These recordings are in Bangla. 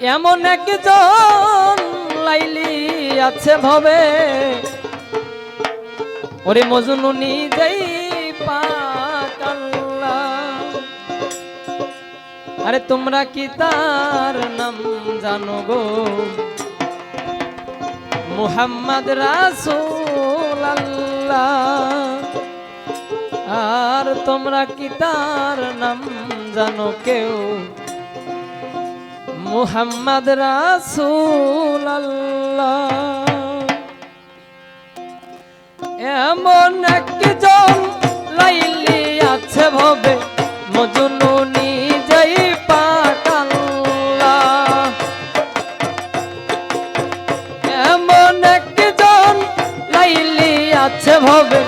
এমন একজন লাইলি আছে ভবে। ওরে মজনু নিজেই আরে তোমরা কি তার নাম জানো গো? মুহাম্মদ রাসূল আর তোমরা কি তার নাম জানো কেউ? মুহাম্মদ রাসূল এমন একজন লাইলি আছে ভবে, মজনু নিজেই পাকাল্লা এমন একজন লাইলি আছে ভবে,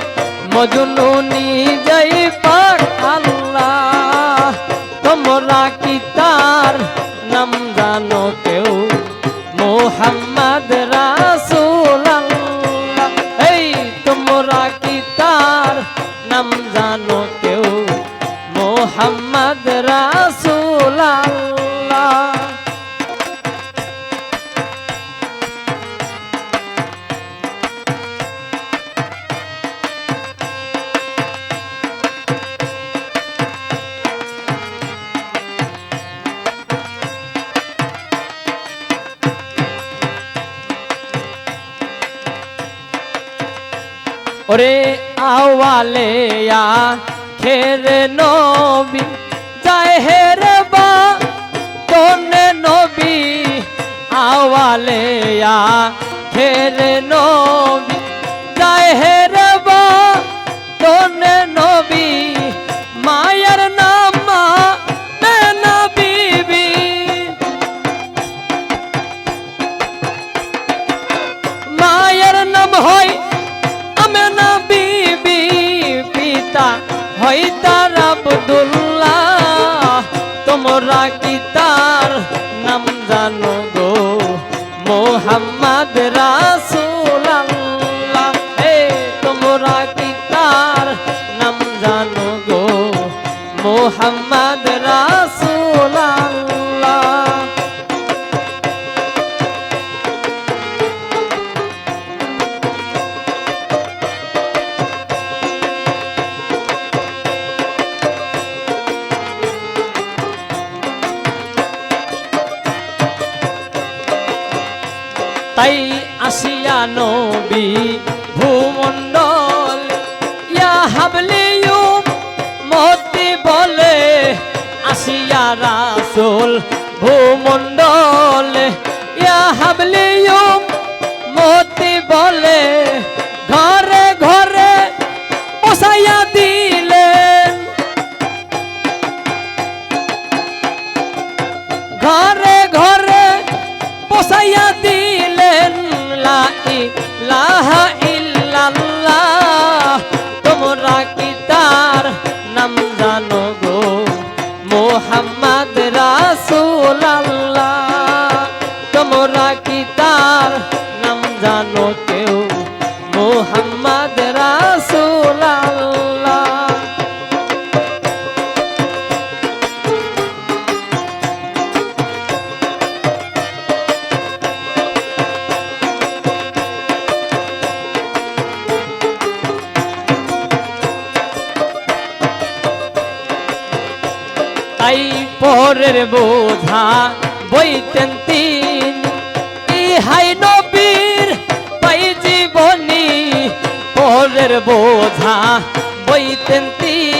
মজনু নিজেই পাকাল্লা তোমরা কি তার নাম জানো কেউ? মোহাম্মদ রাসুল এই তোমরা কি তার নাম জানো কেউ? মোহাম্মদ রাসূল ওরে আওয়ালেয়া খের নবী যায় হের বা কোন নবী আওয়ালেয়া খের নবী যায় হের জানো গো মোহাম্মদ রাসূল তাই আসিয়া নবী ভূমণ্ডল ইয়া হাবলিয়ু মতি বলে আসিয়া রাসুল ভূমণ্ডল ইলাহা ইল্লাল্লাহ তোমরা কি তার নাম জানো গো? মোহাম্মদ জানো পরের বোঝা বইতেন তিন। ইহাই নবীর পাই জীবনী পরের বোঝা বইতেন তিন।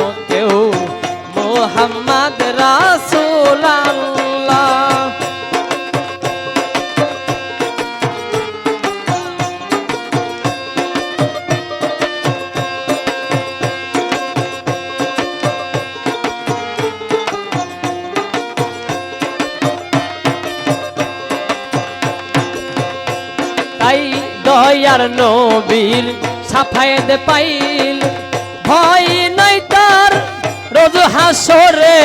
দয়ার নবীর সাফায়েদ পাইল। ভয় নাই তার রোজ হাসরে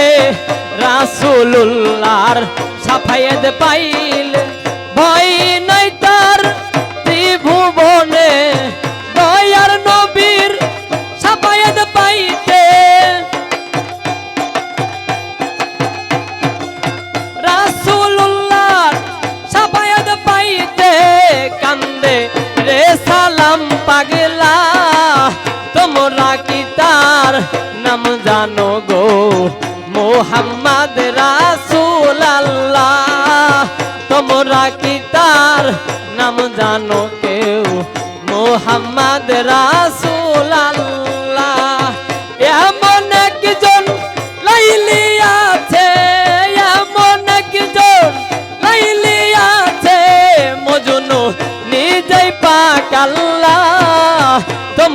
রাসুলুল্লাহর সাফায়েদ পাইল। নাম জানো গো, মোহাম্মদ রাসূল আল্লাহ তোমরা কি তার নাম জানো কেউ? মোহাম্মদ রাসূল আল্লাহ এমন একজন লাইলি আছে, এমন একজন লাইলি আছে। মজনু নিজেই আল্লাহ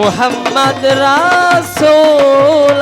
মোহাম্মদ রাসূল